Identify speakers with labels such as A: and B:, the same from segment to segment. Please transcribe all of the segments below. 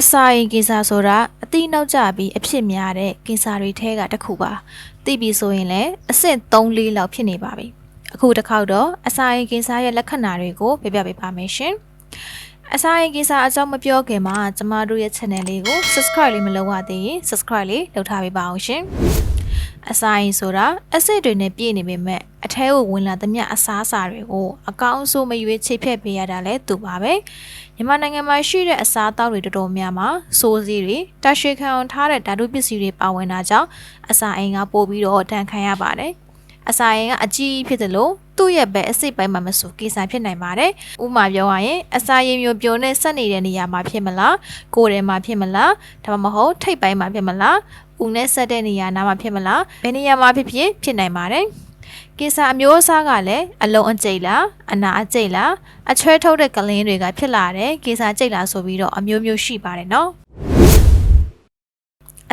A: အစာရင်ကင်ဆာဆိုတာအတိနောက်ကျပြီးအဖြစ်များတဲ့ကင်ဆာတွေထဲကတစ်ခုပါသိပြီဆိုရင်လည်းအဆင့်3-4လောက်ဖြစ်နေပါပြီအခုတစ်ခေါက်တော့အစာရင်ကင်ဆာရဲ့လက္ခဏာတွေကိုပြပြပေးပါမယ်ရှင်အစာရင်ကင်ဆာအကြောင်းမပြောခင်မှာကျမတို့ရဲ့ channel လေးကို subscribe လေးမလုပ်ရသေးရင် subscribe လေးလုပ်ထားပေးပါအောင်ရှင် အစာရင်ဆိုတာအဆစ်တွေနဲ့ပြည့်နေပေမဲ့အထဲကိုဝင်လာသမျှအစားအစာတွေကိုအကောင်းဆုံးမရွေးချိတ်ဖက်ပေးရတာလဲသူပါပဲမြန်မာနိုင်ငံမှာရှိတဲ့အစားအသောက်တွေတော်တော်များများစိုးစည်းတွေတာရှည်ခံအောင်ထားတဲ့ဓာတုပစ္စည်းတွေပါဝင်တာကြောင့်အစာအိမ်ကပို့ပြီးတော့တန်ခံရပါတယ်အစာအိမ်ကအကြီးဖြစ်တယ်လို့သူ့ရဲ့ဘက်အစိတ်ပိုင်းမှာမဆိုကိစ္စဖြစ်နိုင်ပါတယ်ဥပမာပြောရရင်အစာရည်မျိုးပြုံနဲ့ဆက်နေတဲ့နေရာမှာဖြစ်မလားကိုယ်ထဲမှာဖြစ်မလားဒါမှမဟုတ်ထိပ်ပိုင်းမှာဖြစ်မလား ဦးနဲ့ဆက်တဲ့နေရာနားမှာဖြစ်မလားဘယ်နေရာမှာဖြစ်ဖြစ်ဖြစ်နိုင်ပါတယ်ကိစ္စအမျိုးအစားကလည်းအလုံးအကျိတ်လားအနာအကျိတ်လားအချွဲထုတ်တဲ့ကလင်းတွေကဖြစ်လာတယ်ကိစ္စကျိတ်လားဆိုပြီးတော့အမျိုးမျိုးရှိပါတယ်နော်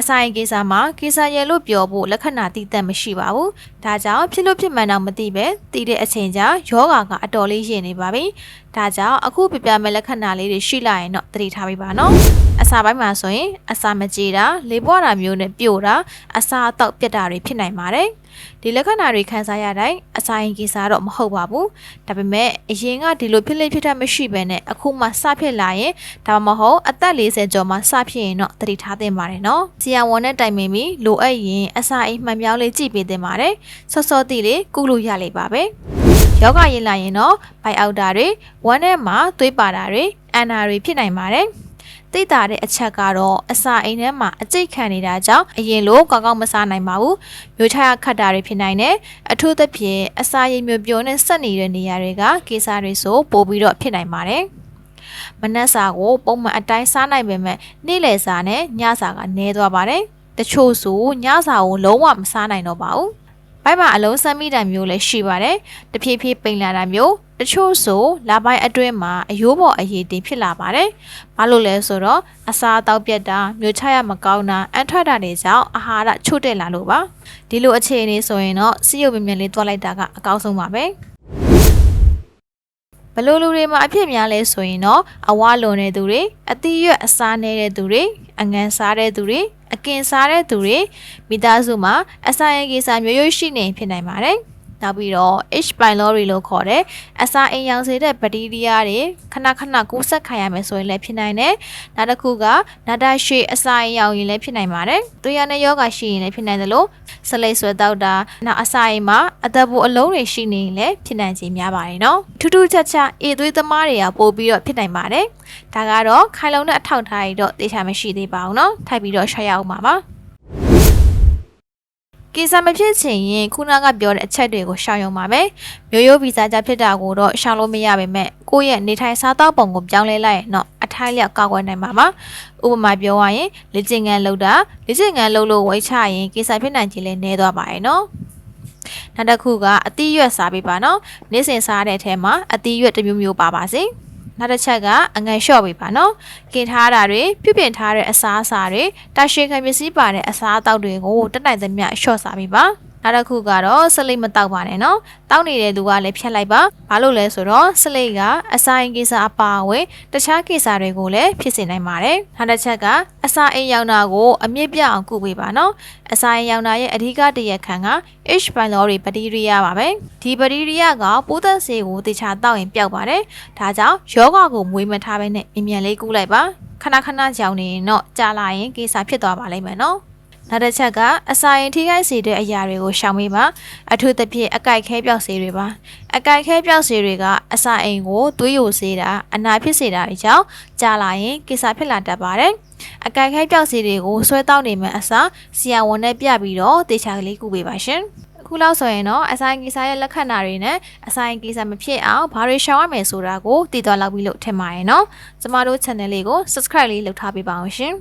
A: အဆိုင်ကိစ္စမှာကိစ္စရဲ့လို့ပြောဖို့လက္ခဏာတိတက်မရှိပါဘူး။ဒါကြောင့်ဖြစ်လို့ဖြစ်မှန်တော့မသိပဲတည်တဲ့အချိန်ကြာယောဂါကအတော်လေးရင်နေပါပြီ။ဒါကြောင့်အခုပြပြမဲ့လက္ခဏာလေးတွေရှိလာရင်တော့သတိထားပေးပါနော်။အ စာပိုင်းမှာဆိုရင်အစာမကြေတာလေပွားတာမျိုးနဲ့ပြိုတာအစာအတော့ပြတ်တာတွေဖြစ်နိုင်ပါတယ်။ဒီလက္ခဏာတွေခံစားရတိုင်းအစာရင်ကိစ္စတော့မဟုတ်ပါဘူးဒါပေမဲ့အရင်ကဒီလိုဖြစ်လိမ့်ဖြစ်တာမရှိဘဲနဲ့အခုမှစဖြစ်လာရင်ဒါမှမဟုတ်အသက်40ကျော်မှစဖြစ်ရင်တော့တတိထားသင့်ပါတယ်နော်ဆရာဝန်နဲ့တိုင်ပင်ပြီးလိုအပ်ရင်အစာအိမ်မှန်ပြောင်းလေးကြည့်ပေးသင့်ပါတယ်စောစောတိလေးကုလို့ရလိမ့်ပါပဲယောဂရင်လာရင်တော့ဘိုက်အောက်တာတွေဝမ်းထဲမှာသွေးပါတာတွေအန်နာတွေဖြစ်နိုင်ပါတယ် သိတာတဲ့အချက်ကတော့အစာအိမ်ထဲမှာအကျိတ်ခံနေတာကြောင့်အရင်လိုကောင်းကောင်းမစားနိုင်ပါဘူးမျိုးချရခတ်တာတွေဖြစ်နိုင်တယ်အထူးသဖြင့်အစာရည်မျိုးပြုံးနဲ့ဆက်နေတဲ့နေရာတွေကကေစာတွေဆိုပိုပြီးတော့ဖြစ်နိုင်ပါတယ်မနက်စာကိုပုံမှန်အတိုင်းစားနိုင်ပေမဲ့နေ့လယ်စာနဲ့ညစာကနည်းသွားပါတယ်တချို့ဆိုညစာကိုလုံးဝမစားနိုင်တော့ပါဘူး ဘိုက်မှာအလုံးစမ်းမိတာမျိုးလည်းရှိပါတယ်။တဖြည်းဖြည်းပိန်လာတာမျိုးတချို့ဆိုလာပိုင်းအတွင်းမှာအယိုးပေါ်အရည်တင်ဖြစ်လာပါတယ်။ဘာလို့လဲဆိုတော့အစာအသောက်ပြတ်တာမျိုးချရမကောင်းတာအန်ထွက်တာတွေကြောင့်အာဟာရချို့တက်လာလို့ပါ။ဒီလိုအခြေအနေဆိုရင်တော့စီးရုပ်မြင်မြင်လေးတွားလိုက်တာကအကောင်းဆုံးပါပဲ။ဘလို့လူတွေမှာအဖြစ်များလဲဆိုရင်တော့အဝလွန်တဲ့သူတွေအသီးရွက်အစားနေတဲ့သူတွေအငန်စားတဲ့သူတွေ အကင်စားတဲ့သူတွေမိသားစုမှာအစာရေကိစ္စမျိုးရိုးရှိနေဖြစ်နိုင်ပါတယ်။ နောက်ပြီးတော့ H pylori လို့ခေါ်တဲ့အစာအိမ်ရောင်စေတဲ့ဘက်တီးရီးယားတွေခဏခဏကူးဆက်ခံရမယ်ဆိုရင်လည်းဖြစ်နိုင်တယ်။နောက်တစ်ခုကနာတာရှည်အစာအိမ်ရောင်ရင်လည်းဖြစ်နိုင်ပါတယ်။သွေးရနဲ့ယောဂရှိရင်လည်းဖြစ်နိုင်တယ်လို့ဆလိတ်ဆွဲတောက်တာနောက်အစာအိမ်မှာအသက်ဘူးအလုံးတွေရှိနေရင်လည်းဖြစ်နိုင်ခြင်းများပါတယ်နော်။ထူးထူးခြားခြားအေသွေးသမားတွေကပို့ပြီးတော့ဖြစ်နိုင်ပါတယ်။ဒါကတော့ခိုင်လုံတဲ့အထောက်ထားရတော့တေချာမရှိသေးပါဘူးနော်။ထိုက်ပြီးတော့ရှော့ရအောင်ပါပါ။ ကိစ္စမဖြစ်ချင်ရင်ခုနကပြောတဲ့အချက်တွေကိုရှောင်ရုံပါပဲမျိုးရိုးဗီဇကြဖြစ်တာကိုတော့ရှောင်လို့မရပါမဲ့ကိုယ့်ရဲ့နေထိုင်စားသောက်ပုံကိုပြောင်းလဲလိုက်ရင်တော့အထိုက်လျောက်ကောက်ွယ်နိုင်ပါမှာဥပမာပြောရရင်လေ့ကျင့်ခန်းလုပ်တာလေ့ကျင့်ခန်းလုပ်လို့ဝိတ်ချရင်ကိစ္စဖြစ်နိုင်ခြင်းလည်းနည်းသွားပါရဲ့နော်နောက်တစ်ခုကအသီးရွက်စားပေးပါနော်နေ့စဉ်စားတဲ့အထဲမှာအသီးရွက်တစ်မျိုးမျိုးပါပါစေ နောက်တစ်ချက်ကအငန်လျှော့ပေးပါနော်။กินထားတာတွေပြုပြင်ထားတဲ့အစားအစာတွေတာရှည်ခံပစ္စည်းပါတဲ့အစားအသောက်တွေကိုတက်နိုင်သမျှလျှော့စားပေးပါ။ နောက်တစ်ခုကတော့ဆလိတ်မတောက်ပါနဲ့နော်တောက်နေတဲ့သူကလည်းဖြတ်လိုက်ပါဘာလို့လဲဆိုတော့ဆလိတ်ကအစာအိမ်ကိစ္စအပါအဝင်တခြားကိစ္စတွေကိုလည်းဖြစ်စေနိုင်ပါတယ်နောက်တစ်ချက်ကအစာအိမ်ရောင်တာကိုအမြင့်ပြအောင်ကုပေးပါနော်အစာအိမ်ရောင်တာရဲ့အဓိကတရခံက H pylori ဘက်တီးရီးယားပါပဲဒီဘက်တီးရီးယားကပိုးသက်ဆေးကိုတခြားတောက်ရင်ပျောက်ပါတယ်ဒါကြောင့်ယောဂကိုမွေးမထားဘဲနဲ့အမြန်လေးကုလိုက်ပါခဏခဏကြောင်နေရင်တော့ကြာလာရင်ကိစ္စဖြစ်သွားပါလိမ့်မယ်နော် နောက်တစ်ချက်ကအစာရင်ထိခိုက်စေတဲ့အရာတွေကိုရှောင်ပေးပါအထူးသဖြင့်အကြိုက်ခဲပြောက်စေတွေပါအကြိုက်ခဲပြောက်စေတွေကအစာအိမ်ကိုသွေးယိုစေတာအနာဖြစ်စေတာတွေကြောင့်ကြာလာရင်ကိစ္စဖြစ်လာတတ်ပါတယ်အကြိုက်ခဲပြောက်စေတွေကိုဆွဲတောက်နေမှအစားဆီယာဝန်နဲ့ပြပြီးတော့တေချာကလေးကုပေးပါရှင်ခုလောက်ဆိုရင်တော့အဆိုင်ကိစ္စရဲ့လက္ခဏာတွေနဲ့အဆိုင်ကိစ္စမဖြစ်အောင်ဘာတွေရှောင်ရမယ်ဆိုတာကိုသိသွားလောက်ပြီလို့ထင်ပါတယ်နော်ကျမတို့ channel လေးကို subscribe လေးလုပ်ထားပေးပါအောင်ရှင်